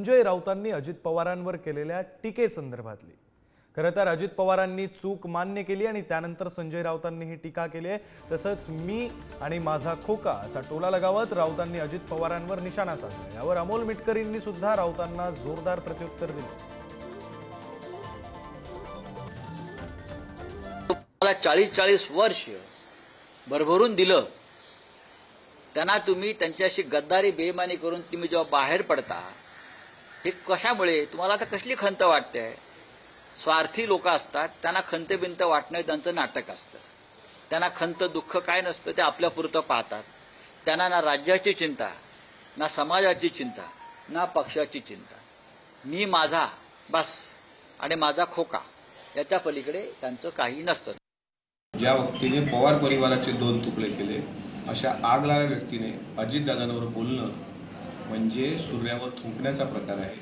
संजय राऊतांनी अजित पवारांवर केलेल्या टीकेसंदर्भातली. खरं तर अजित पवारांनी चूक मान्य केली आणि त्यानंतर संजय राऊतांनी ही टीका केली आहे. तसंच मी आणि माझा खोका असा टोला लगावत राऊतांनी अजित पवारांवर निशाणा साधला यावर अमोल मिटकरींनी सुद्धा राऊतांना जोरदार प्रत्युत्तर दिलं. मला चाळीस चाळीस वर्ष भरभरून दिलं. त्यांना तुम्ही त्यांच्याशी गद्दारी बेमानी करून तुम्ही जेव्हा बाहेर पडता हे कशामुळे? तुम्हाला आता कसली खंत वाटते? स्वार्थी लोक असतात त्यांना खंत बिंत वाटणं त्यांचं नाटक असतं. त्यांना खंत दुःख काय नसतं ते आपल्यापुरतं पाहतात. त्यांना ना राज्याची चिंता ना समाजाची चिंता ना पक्षाची चिंता. मी माझा बस. आणि माझा खोका. याच्या पलीकडे त्यांचं काही नसतं. ज्या व्यक्तीने पवार परिवाराचे दोन तुकडे केले अशा आग लाव्या व्यक्तीने अजितदादांवर बोलणं म्हणजे सूर्यावर थुंकण्याचा प्रकार आहे.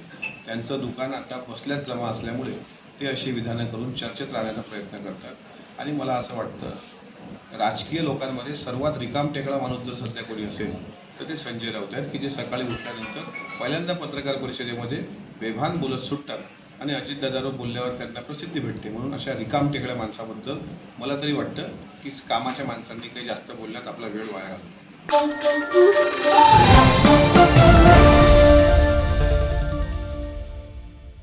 त्यांचं दुकान आता बसल्याच जमा असल्यामुळे ते अशी विधानं करून चर्चेत राहण्याचा प्रयत्न करतात. आणि मला असं वाटतं राजकीय लोकांमध्ये सर्वात रिकाम टेकडा माणूस जर सध्या कोणी असेल तर ते संजय राऊत आहेत की जे सकाळी उठल्यानंतर पहिल्यांदा पत्रकार परिषदेमध्ये बेभान बोलत सुटतात आणि अजितदादावर बोलल्यावर त्यांना प्रसिद्धी भेटते. म्हणून अशा रिकाम टेकड्या माणसाबद्दल मला तरी वाटतं की कामाच्या माणसांनी काही जास्त बोलण्यात आपला वेळ वाया घालतो